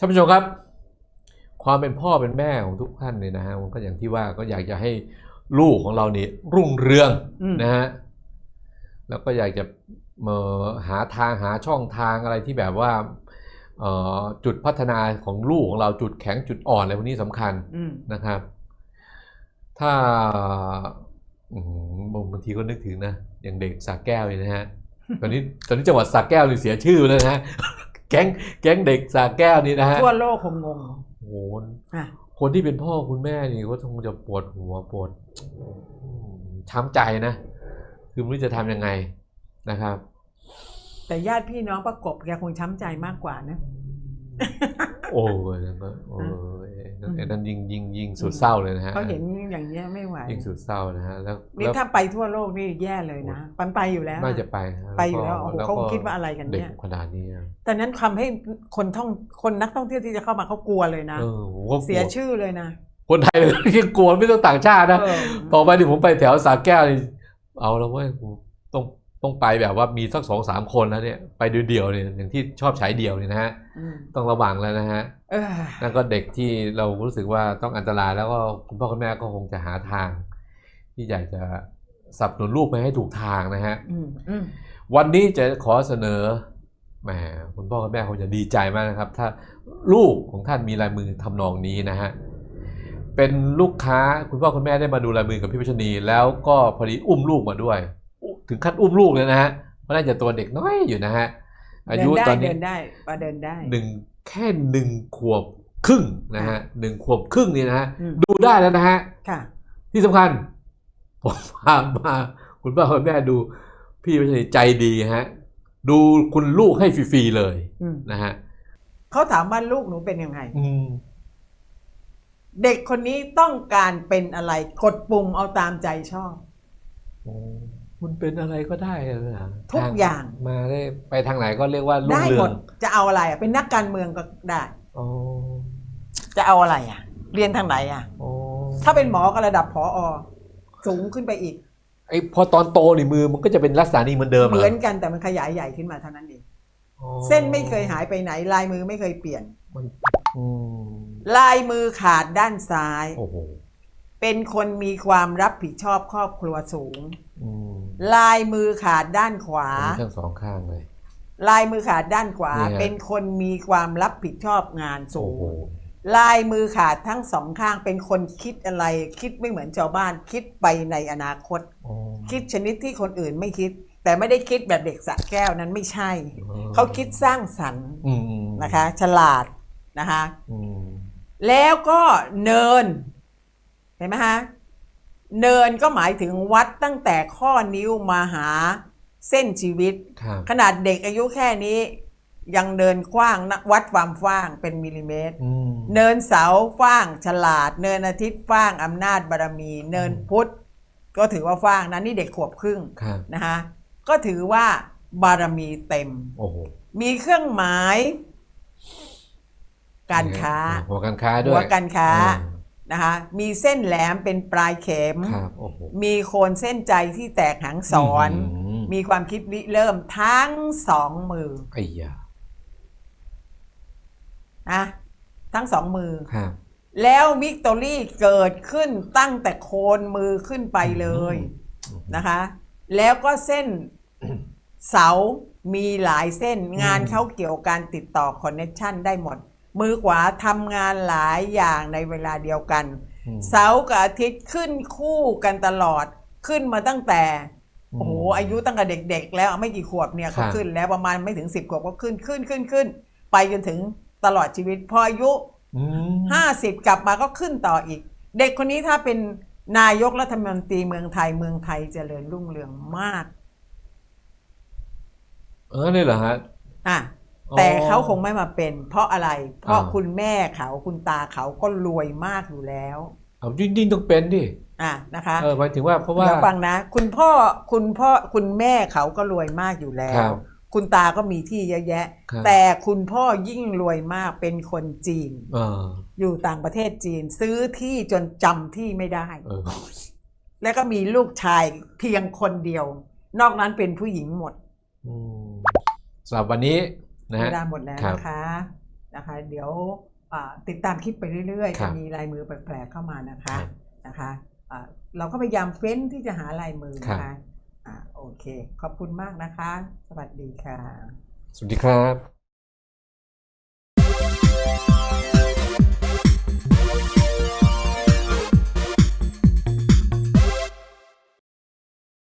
ท่านผู้ชมครับ ความเป็นพ่อเป็นแม่ของทุกท่านเนี่ยนะฮะมันก็อย่างที่ว่าก็อยากจะให้ลูกของเรานี่รุ่งเรืองอืมนะฮะแล้วก็อยากจะเอ่อหาทางหาช่องทางอะไรที่แบบว่าเอ่อจุดพัฒนาของลูกของเราจุดแข็งจุดอ่อนอะไรพวกนี้สำคัญอืมนะครับ ถ้าอืมบางทีก็นึกถึงนะ อย่างเด็กสาแก้วเลยนะฮะตอนนี้ตอนนี้จังหวัดสาแก้วนี่เสียชื่อแล้วนะฮะ แก๊งแก๊งเด็กสาแก้วนี่นะฮะทั่วโลกคงงงโอ้โหอะคนที่เป็นพ่อคุณแม่นี่ก็คงจะปวดหัวปวดอืมช้ำใจนะ คือไม่รู้จะทำยังไงนะครับ แต่ญาติพี่น้องประกบแกคงช้ำใจมากกว่านะ โอ้ยแล้วก็โอ้ยไอ้ นั่นยิงยิงยิงสุดเศร้าเลยนะฮะเขาเห็นอย่างเงี้ยไม่ไหวยิงสุดเศร้านะฮะแล้วนี่แล้วถ้าไปทั่วโลกนี่แย่เลยนะปันไปอยู่แล้วน่าจะไปฮไปอยู่แล้วโอ้โหก็เขาคิดว่าอะไรกันเด็กเนี่ยขนาดนี้อะแต่นั้นทำให้คนท่องคนนักท่องเที่ยวที่จะเข้ามาเขากลัวเลยนะเออผมก็กลัวเสียชื่อเลยนะ คนไทยเลยที่กลัวไม่ต้องต่างชาตินะเออต่อไปที่ผมไปแถวสาแก้วนี่เอาแล้วเว้ยผมต้อง ต้องไปแบบว่ามีสักสองสามคนแล้วเนี่ยไปเดียวๆเนี่ยอย่างที่ชอบใช้เดียวเนี่ยนะฮะอืมต้องระวังแล้วนะฮะเออนั่นก็เด็กที่เรารู้สึกว่าต้องอันตรายแล้วก็คุณพ่อคุณแม่ก็คงจะหาทาง ที่อยากจะสนับสนุนลูกไปให้ถูกทางนะฮะอืมอืมวันนี้จะขอเสนอแหมคุณพ่อคุณแม่คงจะดีใจมากนะครับ ถ้าลูกของท่านมีลายมือทำนองนี้นะฮะเป็นลูกค้าคุณพ่อคุณแม่ได้มาดูลายมือกับพี่พัชนีแล้วก็พอดีอุ้มลูกมาด้วยอุ๊ ถึงขั้นอุ้มลูกเลยนะฮะเพราะน่าจะตัวเด็กน้อยอยู่นะฮะอายุเดินได้ตอนนี้เดินได้ปาเดินได้หนึ่งแค่หนึ่งขวบครึ่งนะฮะหนึ่งขวบครึ่งนี่นะฮะอืมดูได้แล้วนะฮะค่ะที่สำคัญผมพามาคุณพ่อคุณแม่ดู พี่พัชนีใจดีฮะดูคุณลูกให้ฟรีๆเลยอืมนะฮะเขาถามว่าลูกหนูเป็นยังไงอืมเด็กคนนี้ต้องการเป็นอะไรกดปุ่มเอาตามใจชอบโอ้ มันเป็นอะไรก็ได้เลยนะทุกอย่าง มาได้ไปทางไหนก็เรียกว่ารุ่งได้เรืหมอดงจะเอาอะไรอะเป็นนักการเมืองก็ได้อ๋อจะเอาอะไรอะ เรียนทางไหนอะอ๋อถ้าเป็นหมอก็ระดับผออสูงขึ้นไปอีก ไอพอตอนโตนี่มือมันก็จะเป็นลักษณะนี้เหมือนเดิมเหมือนกันแต่มันขยายใหญ่ขึ้นมาเท่านั้นเองอ๋อเส้นไม่เคยหายไปไหน ลายมือไม่เคยเปลี่ยนมันอืมลายมือขาดด้านซ้าย โอ้โหเป็นคนมีความรับผิดชอบครอบครัวสูง อืม ลายมือขาดด้านขวาอันนี้ทั้งสองข้างเลย ลายมือขาดด้านขวา เนี่ย เป็นคนมีความรับผิดชอบงานสูโอ้งโหลายมือขาดทั้งสองข้างเป็นคนคิดอะไร คิดไม่เหมือนชาวบ้านคิดไปในอนาคตอ๋อคิดชนิดที่คนอื่นไม่คิด แต่ไม่ได้คิดแบบเด็กสระแก้วนั้นไม่ใช่ อ๋อ เขาคิดสร้างสรรค์อืมนะคะ ฉลาดนะคะ อืมแล้วก็เนิน เห็นไหมคะ เนินก็หมายถึงวัดตั้งแต่ข้อนิ้วมาหาเส้นชีวิตครับขนาดเด็กอายุแค่นี้ยังเดินกว้างนะวัดความกว้างเป็นมิลลิเมตรอืมเนินเสาฟ้างฉลาด เนินอาทิตย์ฟ้างอำนาจบารมี เนินพุทธ ก็ถือว่าฟ้างนะนี่เด็กขวบครึ่งครับนะคะก็ถือว่าบารมีเต็มโอ้โหมีเครื่องหมาย การค้าหัวการค้าด้หัววยการค้า นะคะมีเส้นแหลมเป็นปลายเข็ม ครับโอ้โห มีโคนเส้นใจที่แตกหางสอนมมีความคิดริเริ่มทั้งสองมือไอ้ยานะทั้งสองมือ ครับแล้ววิกตอรี่เกิดขึ้นตั้งแต่โคนมือขึ้นไปเลยอืมนะคะ แล้วก็เส้นเสามีหลายเส้นงานเขาเกี่ยวกับการติดต่อคอนเน t ชันได้หมด มือขวาทำงานหลายอย่างในเวลาเดียวกันอืมเสาร์กับอาทิตย์ขึ้นคู่กันตลอดขึ้นมาตั้งแต่อืมโอ้โหอายุตั้งแต่เด็ก ๆ แล้วไม่กี่ขวบเนี่ยครัเขาบขึ้นแล้วประมาณไม่ถึงสิบขวบก็ขึ้นขึ้นขึ้นขึ้น ไปจนถึงตลอดชีวิต พออายุอืมห้าสิบกลับมาก็ขึ้นต่ออีก เด็กคนนี้ถ้าเป็นนายกรัฐมนตรีเมืองไทยเมืองไทยเจริญรุ่งเรืองมาก เออนี่เหรอฮะอะอ๋อ แต่เขาคงไม่มาเป็น เพราะอะไร เพราะอ่าคุณแม่เขาคุณตาเขาก็รวยมากอยู่แล้วเอาจริงๆต้องเป็นดิอะนะคะเออหมายถึงว่าเพราะว่าเดี๋ยวฟังนะ คุณพ่อคุณพ่อคุณแม่เขาก็รวยมากอยู่แล้ครัวบคุณตาก็มีที่เยอะแยะครับแต่คุณพ่อยิ่งรวยมากเป็นคนจีนเอออยู่ต่างประเทศจีน ซื้อที่จนจำที่ไม่ได้เออแล้วก็มีลูกชายเพียงคนเดียว นอกนั้นเป็นผู้หญิงหมดอืมสำหรับวันนี้ นะเวฮะลาหมดแล้วครับนะคะนะคะ เดี๋ยวอ่าติดตามคลิปไปเรื่อยๆครัจะบมีลายมือแปลกๆเข้ามานะคะครับนะคะอ่าเราก็พยายามเฟ้นที่จะหาลายมือนะครัคะบอ่าโอเค ขอบคุณมากนะคะ สวัสดีค่ะ สวัสดีครับ